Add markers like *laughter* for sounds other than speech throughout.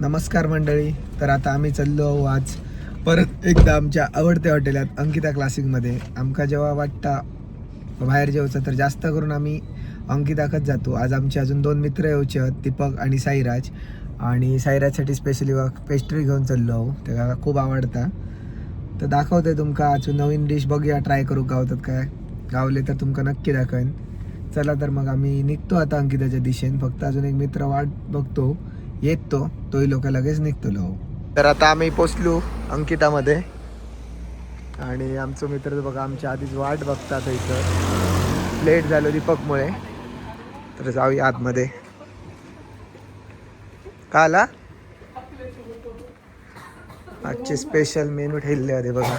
नमस्कार मंडळी. तर आता आम्ही चाललो आहो आज परत एकदा आमच्या आवडत्या हॉटेलात अंकिता क्लासिकमध्ये आमका जेव्हा वाटता बाहेर जेवचं तर जास्त करून आम्ही अंकिताकच जातो. आज आमचे अजून दोन मित्र येऊचे आहेत दीपक आणि साईराज. आणि साईराजसाठी स्पेशली पेस्ट्री घेऊन चाललो आहो त्याला खूप आवडता. तर दाखवते तुमका अजून नवीन डिश बघूया ट्राय करू गावतात काय. गावले तर तुमका नक्की दाखवेन. चला तर मग आम्ही निघतो आता अंकिताच्या दिशेन. फक्त अजून एक मित्र वाट बघतो. येत तो तोही लोक लगेच निघतो लो तर आता आम्ही पोचलो अंकितामध्ये. आणि आमचं मित्र बघा आमच्या आधीच वाट बघतात इथं. लेट झालो दीपकमुळे. तर जाऊया आतमध्ये. का आला? आजचे स्पेशल मेनू ठेवले होते बघा.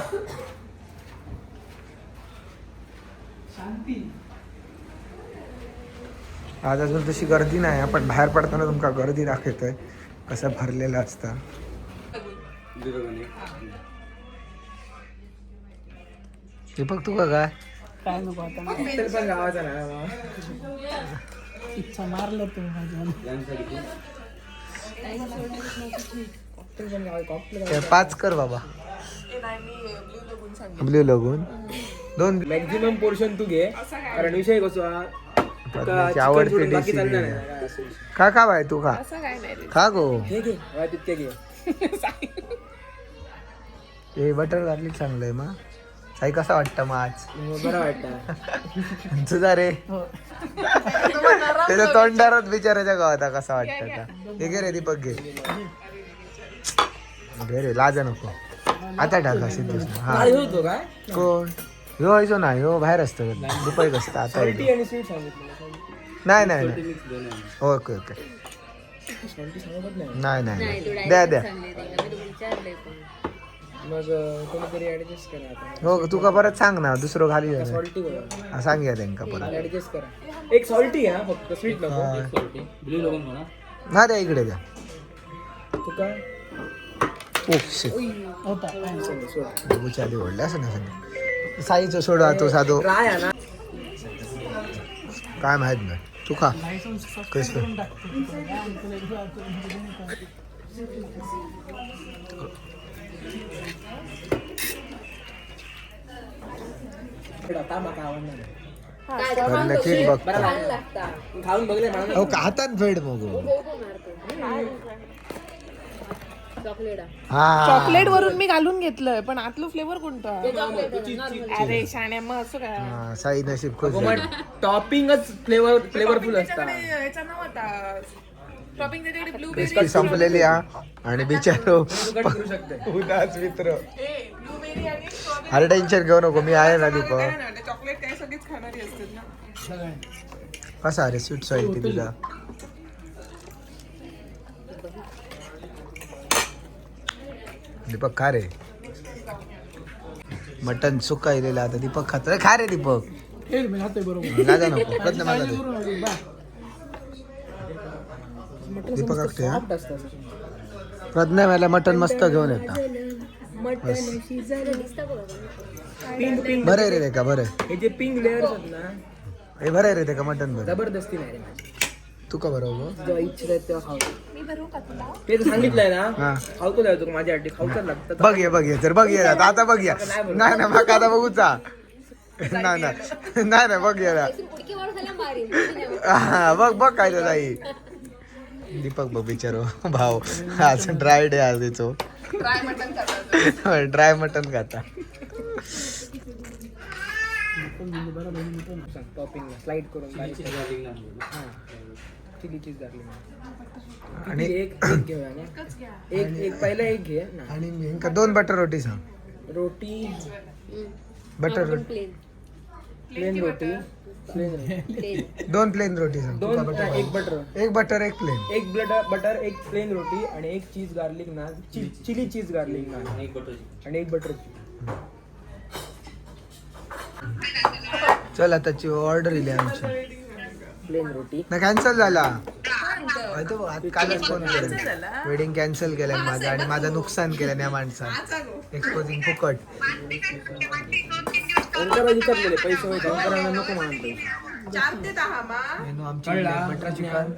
आज अजून तशी गर्दी नाही आपण बाहेर पडताना तुमका गर्दी दाखवतोय. कसं भरलेलं असतं. दीपक तू का काय काय नको आता. इच्छा मारलं पाच कर बाबा. ब्ल्यू लगून दोन. मॅक्झिमम पोर्शन तू घे. कारण विषय कसो हा पत्नीची आवडती डिश. खा खा बाय तू खा. खा गो. घे हा, घे. हे *laughs* बटर गार्लिक चांगलंय मग साई कसा वाटतं मग आज मग बरं वाटतं. *laughs* तुझा रे. *laughs* त्याच्या तोंडारच बिचाराच्या गावात कसा वाटतं का हे घे रे दीपक घे. घे रे लाजा नको. आता टाका सिद्धूस हा. काळी होतो काय कोण? ह्यो व्हायचो ना ह्यो बाहेर असतो. दुपारी कसं आता सॉल्टी येतो आणि स्वीट सांगितलं. नाही नाही नाही. Okay okay. नाही नाही. द्या द्या. मग अं, कोणीतरी ऍडजस्ट करा आता. हो तुका परत सांग ना दुसरं. सॉल्टी हा, सांग या त्यांका परत. ऍडजस्ट करा. एक सॉल्टी घ्या फक्त. स्वीट नको. हा द्या इकडे द्या. तुका ओ shit. होता. काय सोड बघूच्या आधी ओढले असं ना सांग साईचं सोडा तो साधो. आहे काय माहीत नाही. तू कसं? का. तर नक्कीच बघता. खाऊन बघले मला हो का हातान फेड मग? हा. चॉकलेट वरून मी घालून घेतलंय पण आतलं फ्लेवर कोणतं? अरे शाण्या मग असं काय? हा, साई नशीब खुश मग झाली. टॉपिंगच फ्लेवर फ्लेवरफुल असतात त्याच्याकडे याचा नव्हता. टॉपिंग त्याच्याकडे ब्लूबेरी रेसिपी संपलेली हा. आणि बिचारो *laughs* उदास मित्र. ब्लूबेरी आणि strawberry. अरे टेन्शन घेऊ नको मी आहे ना दीपक. नाही चॉकलेट काय सगळीच खाणारी असतात ना. कसा रे स्वीट सॉल्टी तुला दीपक खा रे. मटन सुका इलेला आता दीपक खात. रे खा रे दीपक. *laughs* लाजा नको. माझा. दीपक हा? प्रज्ञा मला मटन मस्त घेऊन येता. बरं आहे रे ते का बरं. हे जे पिंक लेअर्स आहेत ना. हे बरं आहे रे ते का मटन बरं जबरदस्ती नाही रे माझी. तू का बरं हो? जेव्हा इच्छा आहे तेव्हा खाऊ. ते तर सांगितलंय ना हा. खावतो जाय तू माझ्यासाठी खाऊच लागतं बघ ये बघ ये तर बघ ये आता आता बघ या. नाही ना मग आता बघूचा नाही ना नाही ना बघ ये ना. हा, बघ बघ काय तर नाही दीपक बघ बिचारो भाऊ. आज ड्राय डे आज तिचो ड्राय मटन खातात ड्राय मटन खाता. टॉपिंग स्लाइड करून हा. चीज गार्लिक आणि एक एक घेऊया ना. एक एक पहिला एक घे ना. आणि इंका दोन बटर रोटी सांग. रोटी. बटर रोटी. प्लेन रोटी. प्लेन *laughs* रोटी. दोन प्लेन रोटी सांग. दोन नाही, एक बटर एक बटर एक प्लेन एक बटर बटर एक प्लेन रोटी आणि एक cheese garlic naan chilli cheese garlic naan एक बटर आणि एक बटर चल आताची ऑर्डर इली आमची. प्लेन रोटी. ना कॅन्सल झाला. अरे तो आज कालच फोन केला. वेडिंग कॅन्सल केलं माझं आणि माझं नुकसान केलं या माणसानं एक्सपोजिंग फुकट. ओंकारा पैसे होते नको म्हणतो चार ते दहा मा. मेनू आमची बटर चिकन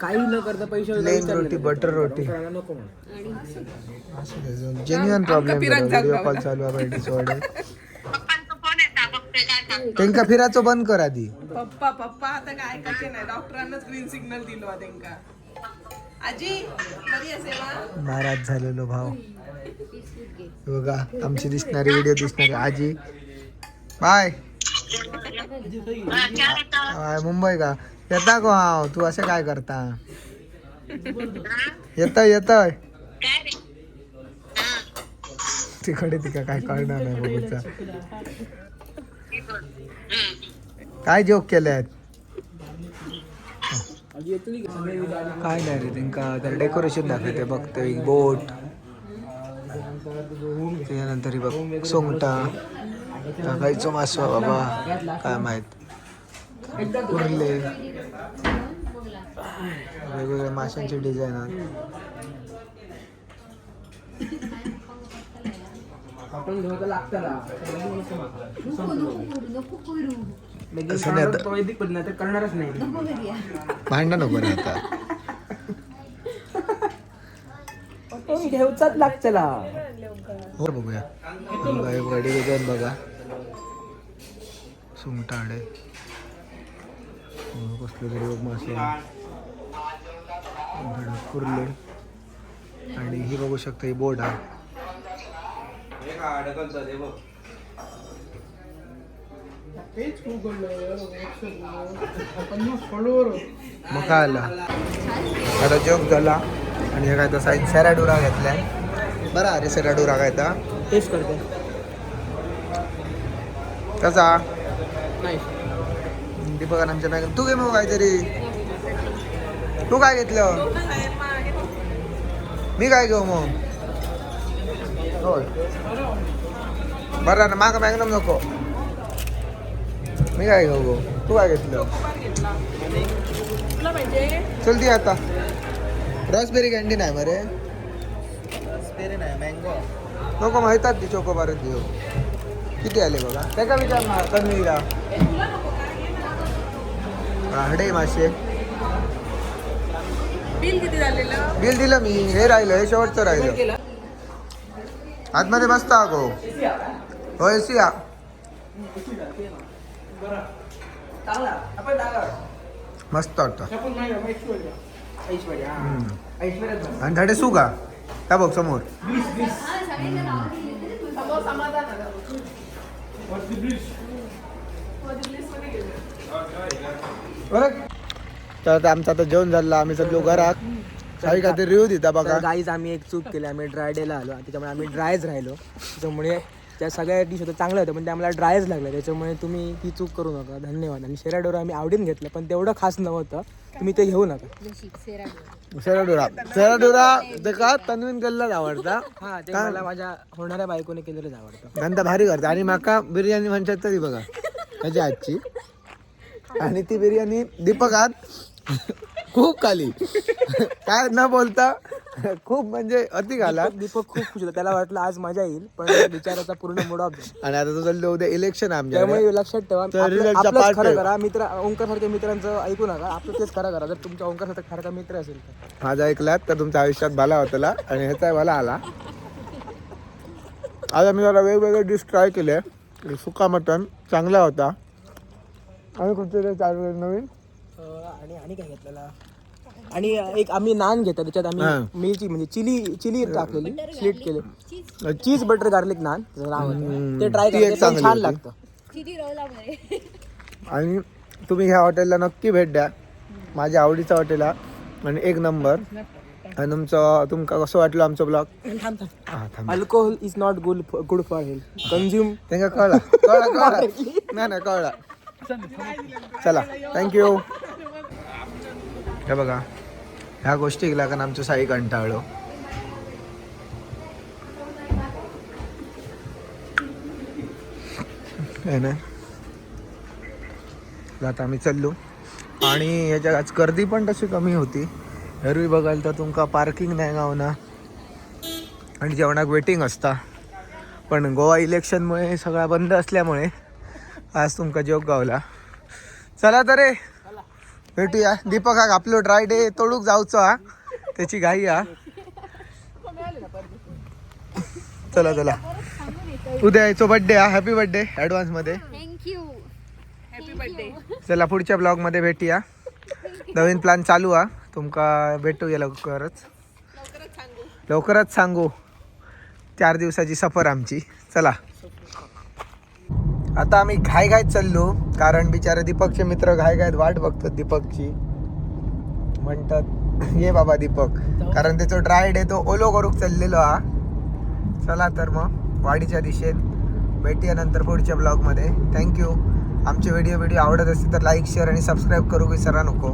काही न करता पैसे प्लेन रोटी बटर रोटी. नको म्हणून. जेन्युअन प्रॉब्लेम व्हिडिओ कॉल चालू आहे *laughs* त्यांका फिरायचं बंद कर आधी. पप्पा पप्पा आता काय ऐकायचे नाही. डॉक्टरांनाच ग्रीन सिग्नल दिलो त्यांका आजी बरी असे मा नाराज झालेलो भाव बघा आमची दिसणारी व्हिडिओ दिसणारी आजी. बाय. बाय मुंबई का? येता गो हाव तू असं काय करता? येतय येतय. तिकडे तिका काय कळणार नाही बघूचा. काय जोक आहेत काय नाही रे त्यांका तर डेकोरेशन दाखवते बघतो एक बोट त्याच्यानंतर बघ सोंगटा. गाईचो मासो बाबा? काय माहीत? उरले. वेगवेगळ्या माशांचे डिझाईन घेऊ तर लागतं ना. तर करणारच नाही. भांडण नको रे आता. घेऊचाच लागतला हो बघूया. बघा एक गाडी डिझाईन बघा. सुंगटाडे. हो, कसले तरी बघ मासे धडक कुर्ले आणि ही बघू शकता ही तेच मग काय आला? आता जोक झाला. आणि हे काय तर साईड सेराडुरा घेतलाय. बरा अरे सेराडुरा काय तर. टेस्ट करते. कसा? नाही दीपक आमच्या बॅग तू घे मग काहीतरी. तू काय घेतलं? मी काय घेऊ मग? होय. बरं ना माग मॅग्नम नको. मी काय घेऊ गो? तू काय घेतलं? तुला पाहिजे? चल ती आता. रॉसबेरी कॅन्डी नाही मरे. नको माहितात ती चोको मारत देऊ. किती आले बघा? त्याका विचार ना तन्वीला हडे मासे. बिल किती झालेलं? बिल दिलं मी. हे राहिलं हे शेवटचं राहिलं. आतमध्ये मस्त हा गो हो एसी या. मस्त वाटतं. आणि धडे सू का त्या बघ समोर. तर आमचं आता जेवण झालं. आम्ही सगळं घरात. काही काहीतरी रिव्ह्यू देता बघा. गाईज आम्ही एक चूक केली. आम्ही ड्राय डेला आलो. त्याच्यामुळे आम्ही ड्रायच राहिलो. त्याच्यामुळे त्या सगळ्या डिश होत्या चांगल्या होत्या पण त्या आम्हाला ड्रायच लागल्या. त्याच्यामुळे तुम्ही ही चूक करू नका. धन्यवाद. आणि शेराडोर आम्ही आवडीन घेतलं पण तेवढं खास नव्हतं. तुम्ही ते घेऊ नका. सेराडुरा सेराडुरा ते का तन्वीन गल्लाच आवडता? हा ते मला माझ्या होणाऱ्या बायकोने केलेलंच आवडतं. धंदा भारी करता. आणि माका बिर्याणी म्हणतात तरी बघा. त्याची आजची. आणि ती बिर्याणी दीपकात खूप खाली. काय न बोलता खूप म्हणजे अति घाला दीपक खूप खुश होता. त्याला वाटलं आज मजा येईल पण बिचाराचा पूर्ण मूड ऑफ आणि आता तुझं उद्या इलेक्शन आमच्या त्यामुळे लक्षात ठेवा. आपलं- आपलंच खरं. करा. मित्र ओंकार सारख्या मित्रांचं ऐकू नका. आपलं तेच खरं करा. जर तुमच्या ओंकार सारखा खरं मित्र असेल तर. माझा ऐकलात तर तुमच्या आयुष्यात भला होतला आणि ह्याचा भला आला. आज आम्ही जरा वेगवेगळे डिश ट्राय केले. सुका मटन चांगला होता. आणि कुठचे चालू नवीन? आणि आणि काय घेतलेला? आणि एक आम्ही नान घेतो त्याच्यात हा. आम्ही मिरची म्हणजे चिली चिली टाकलेली स्लीट केले चीज बटर गार्लिक नान त्याचं नाव होतं. ते ट्राय ती एक करा ते चांगली पण छान होती. लागतं. आणि तुम्ही ह्या हॉटेलला नक्की भेट द्या. माझ्या आवडीचं हॉटेल आहे आणि एक नंबर आणि तुमचं तुमका कसं वाटलं आमचं ब्लॉग थांब थांब. हा थांब alcohol is not good good for health consume त्यांना कळला. कळला कळला. *laughs* नाही नाही कळला. चला. थँक्यू हे बघा. ह्या गोष्टी गेला आमचं साई कंटाळलो. आता आम्ही चाललो. आणि ह्याच्या आज गर्दी पण तशी कमी होती. एरवी बघाल तर तुमका पार्किंग नाही गावना. आणि जेवणाक वेटिंग असता. पण गोवा इलेक्शनमुळे सगळा बंद असल्यामुळे आज तुमका जोग गावला. चला तर रे. भेटूया. दीपक हा आपलं ड्राय डे तोडूक जाऊचो हा. त्याची घाई हा. चला चला. उद्या यायचो बर्थडे हा. हॅपी बर्थडे ऍडव्हान्समध्ये. थँक्यू हॅपी बर्थडे चला पुढच्या ब्लॉगमध्ये भेटूया. नवीन प्लॅन चालू हा. तुमका भेटूया लवकरच. लवकरच सांगू. लवकरच सांगू. चार दिवसाची सफर आमची. चला. आता आम्ही घाय घायत चाललो कारण बिचारे दीपकचे मित्र घाय घायत वाट बघतात दीपकची. म्हणतात ये बाबा दीपक. कारण त्याचं ड्राय डे तो ओलो करूक चाललेलो हा. चला तर मग वाडीच्या दिशेत भेटूया नंतर पुढच्या ब्लॉगमध्ये. थँक्यू आमचे व्हिडिओ व्हिडिओ आवडत असतील तर लाईक शेअर आणि सबस्क्राईब करू विसरा नको.